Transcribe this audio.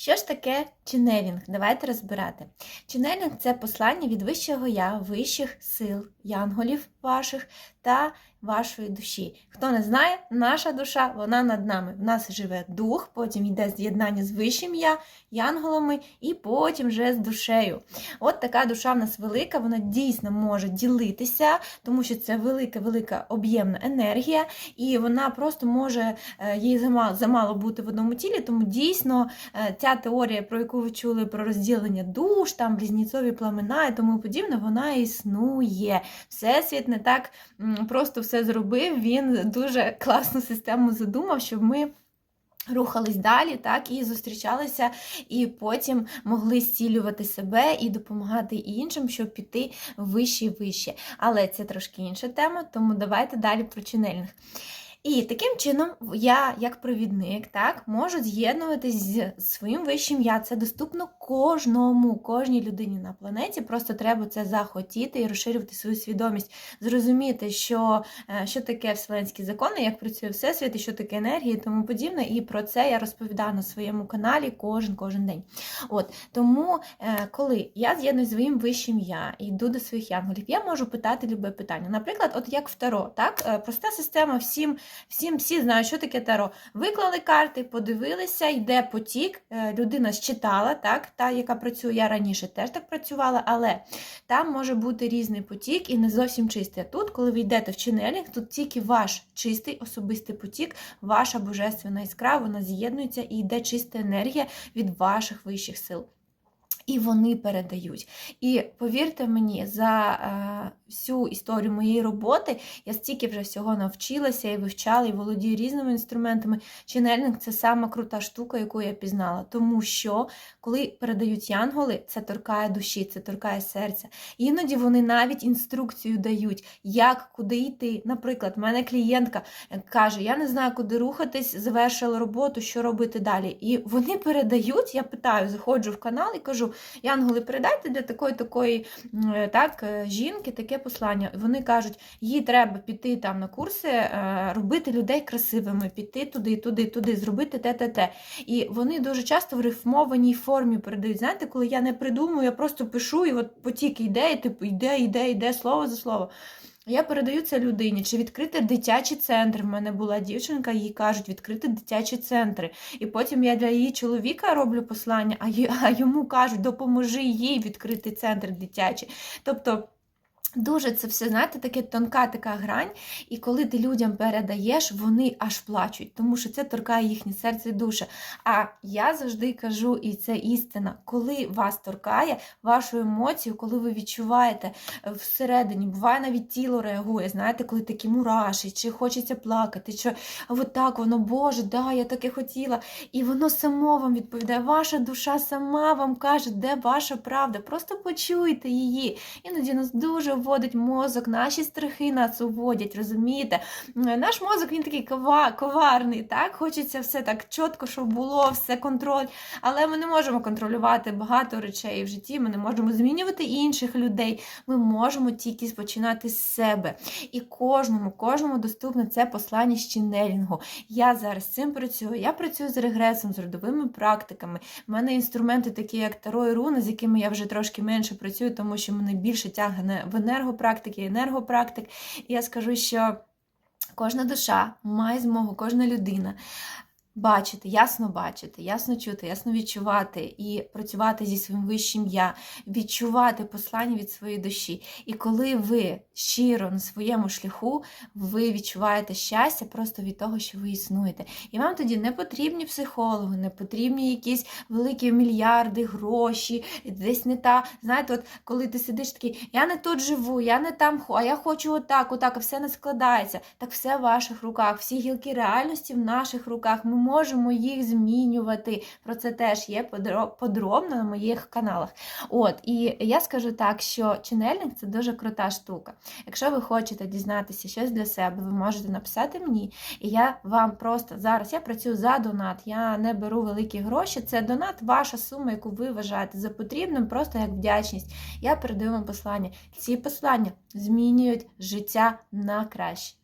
Що ж таке ченелінг? Давайте розбирати. Ченелінг це послання від вищого я, вищих сил, янголів ваших та вашої душі. Хто не знає, наша душа вона над нами. В нас живе дух, потім йде з'єднання з вищим я, янголами, і потім вже з душею. От така душа в нас велика, вона дійсно може ділитися, тому що це велика, велика об'ємна енергія, і вона просто може е, їй замало, замало бути в одному тілі, тому дійсно е, ця теорія, про яку ви чули про розділення душ, там близнєцові пламена і тому подібне, вона існує. Всесвіт не так просто все зробив. Він дуже класну систему задумав, щоб ми. Рухались далі, так, і зустрічалися, і потім могли зцілювати себе і допомагати іншим, щоб піти вище і вище. Але це трошки інша тема, тому давайте далі про ченельних. І таким чином я, як провідник, так, можу з'єднуватись з своїм вищим я. Це доступно кожному, кожній людині на планеті. Просто треба це захотіти і розширювати свою свідомість, зрозуміти, що, е, що таке вселенські закони, як працює всесвіт, і що таке енергія і тому подібне. І про це я розповідаю на своєму каналі кожен кожен день. От Тому, е, коли я з'єднуюсь своїм вищим я і йду до своїх янголів, я можу питати любе питання. Наприклад, от як в Таро, так, е, проста система всім. Всім всі знають, що таке таро. Виклали карти, подивилися, йде потік. Людина считала, так, та, яка працює, я раніше теж так працювала, але там може бути різний потік і не зовсім чистий. А тут, коли ви йдете в ченелінг, тут тільки ваш чистий особистий потік, ваша божественна іскра, вона з'єднується і йде чиста енергія від ваших вищих сил. І вони передають. І повірте мені, за е, всю історію моєї роботи я стільки вже всього навчилася і вивчала, і володію різними інструментами. Ченельник це сама крута штука, яку я пізнала. Тому що, коли передають янголи, це торкає душі, це торкає серця. Іноді вони навіть інструкцію дають, як куди йти. Наприклад, в мене клієнтка каже: Я не знаю, куди рухатись, завершила роботу, що робити далі. І вони передають, я питаю, заходжу в канал і кажу. Янголи, передайте для такої такої так, жінки таке послання. Вони кажуть, їй треба піти там на курси, е, робити людей красивими, піти туди, туди, туди, зробити те, те, те. І вони дуже часто в рифмованій формі передають. Знаєте, коли я не придумую, я просто пишу, і от потік йде, і типу йде, йде, йде слово за слово. Я передаю це людині, чи відкрити дитячий центр. В мене була дівчинка, їй кажуть, відкрити дитячі центри. І потім я для її чоловіка роблю послання, а йому кажуть, допоможи їй відкрити центр дитячий. Тобто. Дуже це все, знаєте, таке тонка така грань, і коли ти людям передаєш, вони аж плачуть, тому що це торкає їхнє серце і душа. А я завжди кажу, і це істина, коли вас торкає вашу емоцію, коли ви відчуваєте всередині, буває навіть тіло реагує, знаєте, коли такі мураші, чи хочеться плакати, чи от так воно, Боже, да, я таке хотіла. І воно само вам відповідає, ваша душа сама вам каже, де ваша правда. Просто почуйте її. Іноді нас дуже вводить мозок, наші страхи нас уводять, розумієте? Наш мозок він такий коварний, так? Хочеться все так чітко, щоб було, все контроль. Але ми не можемо контролювати багато речей в житті, ми не можемо змінювати інших людей. Ми можемо тільки починати з себе. І кожному, кожному доступне це послання з ченелінгу. Я зараз з цим працюю. Я працюю з регресом, з родовими практиками. У мене інструменти, такі як Таро і руни, з якими я вже трошки менше працюю, тому що мене більше тягне в енергопрактики, енергопрактик. І я скажу, що кожна душа має змогу, кожна людина. Бачити, ясно бачити, ясно чути, ясно відчувати і працювати зі своїм вищим я, відчувати послання від своєї душі. І коли ви щиро на своєму шляху, ви відчуваєте щастя просто від того, що ви існуєте. І вам тоді не потрібні психологи, не потрібні якісь великі мільярди, гроші, десь не та. Знаєте, от коли ти сидиш такий, я не тут живу, я не там, а я хочу отак, отак, а все не складається. Так все в ваших руках, всі гілки реальності в наших руках. Ми можемо їх змінювати. Про це теж є подробно на моїх каналах. От, І я скажу так, що ченельник це дуже крута штука. Якщо ви хочете дізнатися щось для себе, ви можете написати мені, і я вам просто зараз я працюю за донат, я не беру великі гроші. Це донат, ваша сума, яку ви вважаєте за потрібним, просто як вдячність. Я передаю вам послання. Ці послання змінюють життя на краще.